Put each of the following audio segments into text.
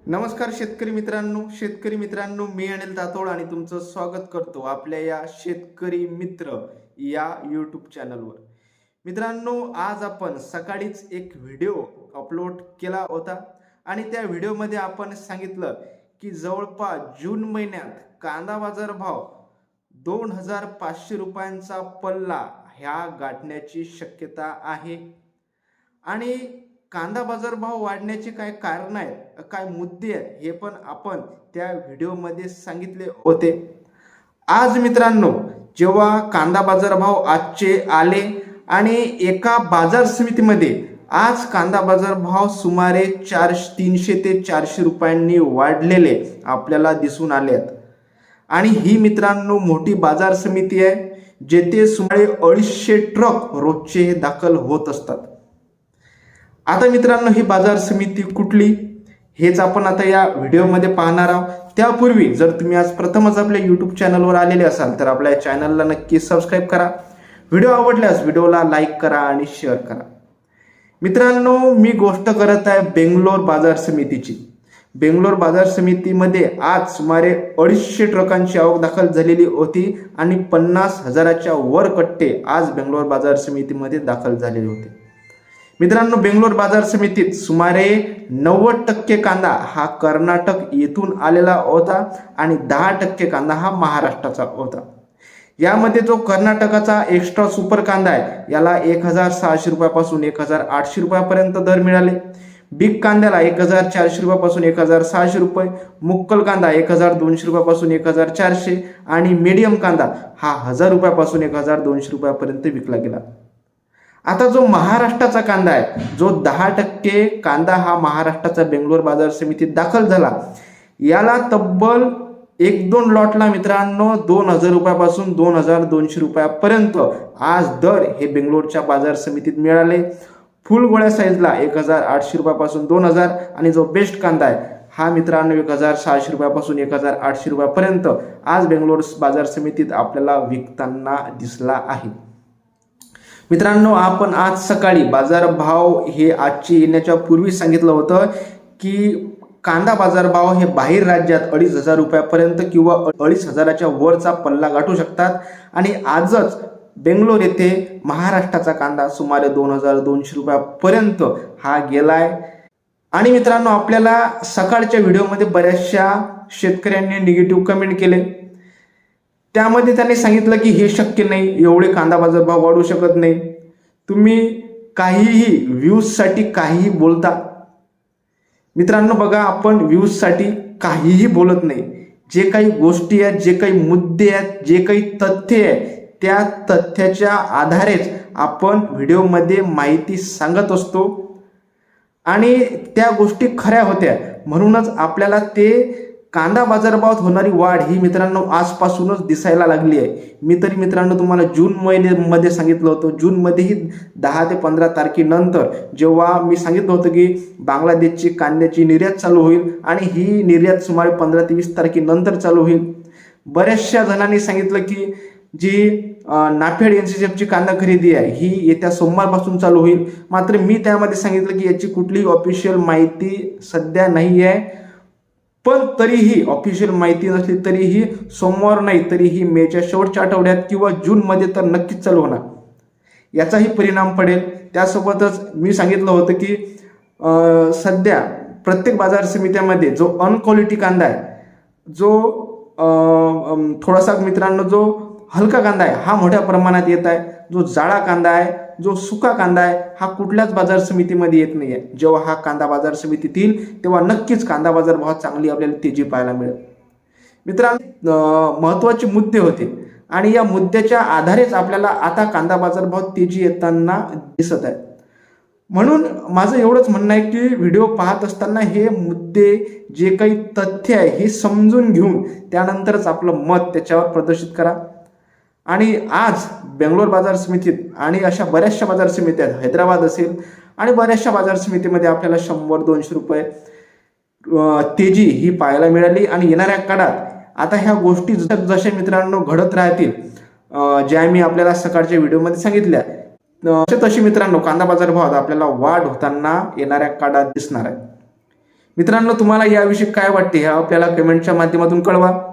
नमस्कार शेतकरी मित्रांनो शेतकरी मित्रांनो मी अनिल तातोड आणि तुमचं स्वागत करतो आपल्या या शेतकरी मित्र या यूट्यूब चॅनलवर मित्रांनो आज आपण सकाळीच एक व्हिडिओ अपलोड केला होता आणि त्या व्हिडिओमध्ये आपण सांगितलं की जवळपास जून महिन्यात कांदा बाजार भाव दोन हजार पाचशे रुपयांचा पल्ला ह्या गाठण्याची शक्यता आहे. आणि कांदा बाजारभाव वाढण्याचे काय कारण आहेत काय मुद्दे आहेत हे पण आपण त्या व्हिडिओमध्ये सांगितले होते. आज मित्रांनो जेव्हा कांदा बाजार भाव आजचे आले आणि एका बाजार समितीमध्ये आज कांदा बाजार भाव सुमारे चार तीनशे ते चारशे रुपयांनी वाढलेले आपल्याला दिसून आले आहेत. आणि ही मित्रांनो मोठी बाजार समिती आहे जेथे सुमारे अडीचशे ट्रक रोजचे दाखल होत असतात. आता मित्रांनो ही बाजार समिती कुठली? हेच आपण आता या व्हिडिओमध्ये पाहणार आहोत. त्यापूर्वी जर तुम्ही आज प्रथमच आपल्या यूट्यूब चॅनलवर आलेले असाल तर आपल्या चॅनलला नक्की सबस्क्राईब करा. व्हिडिओ आवडल्यास व्हिडिओला लाईक करा आणि शेअर करा. मित्रांनो मी गोष्ट करत आहे बेंगलोर बाजार समितीची. बेंगलोर बाजार समितीमध्ये आज सुमारे अडीचशे ट्रकांची आवक दाखल झालेली होती आणि पन्नास हजाराच्या वर कट्टे आज बेंगलोर बाजार समितीमध्ये दाखल झालेले होते. मित्रांनो बेंगलोर बाजार समितीत सुमारे नव्वद टक्के कांदा हा कर्नाटक येथून आलेला होता आणि दहा टक्के कांदा हा महाराष्ट्राचा होता. यामध्ये जो कर्नाटकाचा एक्स्ट्रा सुपर कांदा आहे याला एक हजार सहाशे रुपयापासून एक हजार आठशे रुपयापर्यंत दर मिळाले. बिग कांद्याला एक हजार चारशे रुपयापासून एक हजार सहाशे रुपये मुक्कल कांदा एक हजार दोनशे रुपयापासून एक हजार चारशे आणि मीडियम कांदा हा हजार रुपयापासून एक हजार दोनशे रुपयापर्यंत विकला गेला. आता जो महाराष्ट्राचा कांदा आहे जो दहा टक्के कांदा हा महाराष्ट्राचा बेंगलोर बाजार समितीत दाखल झाला याला तब्बल एक दोन लॉटला मित्रांनो दोन हजार रुपयापासून दोन हजार दोनशे रुपयापर्यंत आज दर हे बेंगलोरच्या बाजार समितीत मिळाले. फुल गोळ्या साईजला एक हजार आठशे रुपयापासून दोन हजार आणि जो बेस्ट कांदा आहे हा मित्रांनो एक हजार सहाशे रुपयापासून एक हजार आठशे रुपयापर्यंत आज बेंगलोर बाजार समितीत आपल्याला विकताना दिसला आहे. मित्रांनो आपण आज सकाळी बाजार भाव हे आजची येण्याच्या पूर्वी सांगितलं होतं की कांदा बाजार भाव हे बाहेर राज्यात अडीच हजार रुपयापर्यंत किंवा अडीच हजाराच्या वरचा पल्ला गाठू शकतात. आणि आजच बेंगलोर येथे महाराष्ट्राचा कांदा सुमारे दोन हजार दोनशे रुपयापर्यंत हा गेलाय. आणि मित्रांनो आपल्याला सकाळच्या व्हिडिओमध्ये बऱ्याचशा शेतकऱ्यांनी निगेटिव्ह कमेंट केले. त्यामध्ये त्यांनी सांगितलं की हे शक्य नाही एवढे कांदा बाजार भाव वाढू शकत नाही. तुम्ही काहीही व्ह्यूजसाठी काहीही बोलता. मित्रांनो बघा आपण व्ह्यूजसाठी काहीही बोलत नाही. जे काही गोष्टी आहेत जे काही मुद्दे आहेत जे काही तथ्य आहे त्या तथ्याच्या आधारेच आपण व्हिडिओमध्ये माहिती सांगत असतो. आणि त्या गोष्टी खऱ्या होत्या. म्हणूनच आपल्याला ते कांदा बाजारभावात होणारी वाढ ही मित्रांनो आजपासूनच दिसायला लागली आहे. मी तरी मित्रांनो तुम्हाला जून महिन्यामध्ये सांगितलं होतं. जूनमध्येही दहा ते पंधरा तारखेनंतर जेव्हा मी सांगितलं होतं की बांगलादेशची कांद्याची निर्यात चालू होईल आणि ही निर्यात सुमारे पंधरा ते वीस तारखेनंतर चालू होईल. बऱ्याचशा जणांनी सांगितलं की जी नाफेड एन सी एफची कांदा खरेदी आहे ही येत्या सोमवारपासून चालू होईल. मात्र मी त्यामध्ये सांगितलं की याची कुठलीही ऑफिशियल माहिती सध्या नाही आहे पण तरीही ऑफिशियल माहिती नसली तरीही सोमवार नाही तरीही मेच्या शेवटच्या आठवड्यात किंवा जूनमध्ये तर नक्कीच चालू होणार. याचाही परिणाम पडेल. त्यासोबतच मी सांगितलं होतं की सध्या प्रत्येक बाजार समित्यामध्ये जो अनक्वालिटी कांदा आहे जो थोडासा मित्रांनो जो हलका कांदा आहे हा मोठ्या प्रमाणात येत आहे. जो जाळा कांदा आहे जो सुका कांदा आहे हा कुठल्याच बाजार समितीमध्ये येत नाही आहे जेव्हा हा कांदा बाजार समितीत येईल तेव्हा नक्कीच कांदा बाजार भावात चांगली आपल्याला तेजी पाहायला मिळेल. मित्रांनो महत्त्वाचे मुद्दे होते. आणि या मुद्द्याच्या आधारेच आपल्याला आता कांदा बाजार भाव तेजी येताना दिसत आहे. म्हणून माझं एवढंच म्हणणं आहे की व्हिडिओ पाहत असताना हे मुद्दे जे काही तथ्य आहे हे समजून घेऊन त्यानंतरच आपलं मत त्याच्यावर प्रदर्शित करा. आणि आज बेंगलोर बाजार समितीत आणि अशा बऱ्याचशा बाजार समित्या आहेत. हैदराबाद असेल आणि बऱ्याचशा बाजार समितीमध्ये आपल्याला शंभर दोनशे रुपये तेजी ही पाहायला मिळाली. आणि येणाऱ्या काळात आता ह्या गोष्टी जश- जशा मित्रांनो घडत राहतील ज्या मी आपल्याला सकाळच्या व्हिडिओमध्ये सांगितल्या अं, तशी मित्रांनो कांदा बाजार भावात आपल्याला वाढ होताना येणाऱ्या काळात दिसणार आहे. मित्रांनो तुम्हाला याविषयी काय वाटते हे आपल्याला कमेंटच्या माध्यमातून कळवा.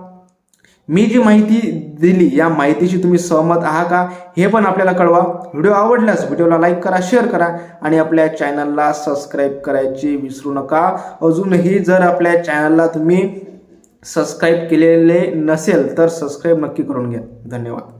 मी जी माहिती दिली या माहितीशी तुम्ही सहमत आहात का हे पण आपल्याला कळवा. व्हिडिओ आवडल्यास व्हिडिओला लाईक करा शेअर करा आणि आपल्या चॅनलला सबस्क्राईब करायची विसरू नका. अजूनही जर आपल्या चॅनलला तुम्ही सबस्क्राईब केलेले नसेल तर सबस्क्राईब नक्की करून घ्या. धन्यवाद.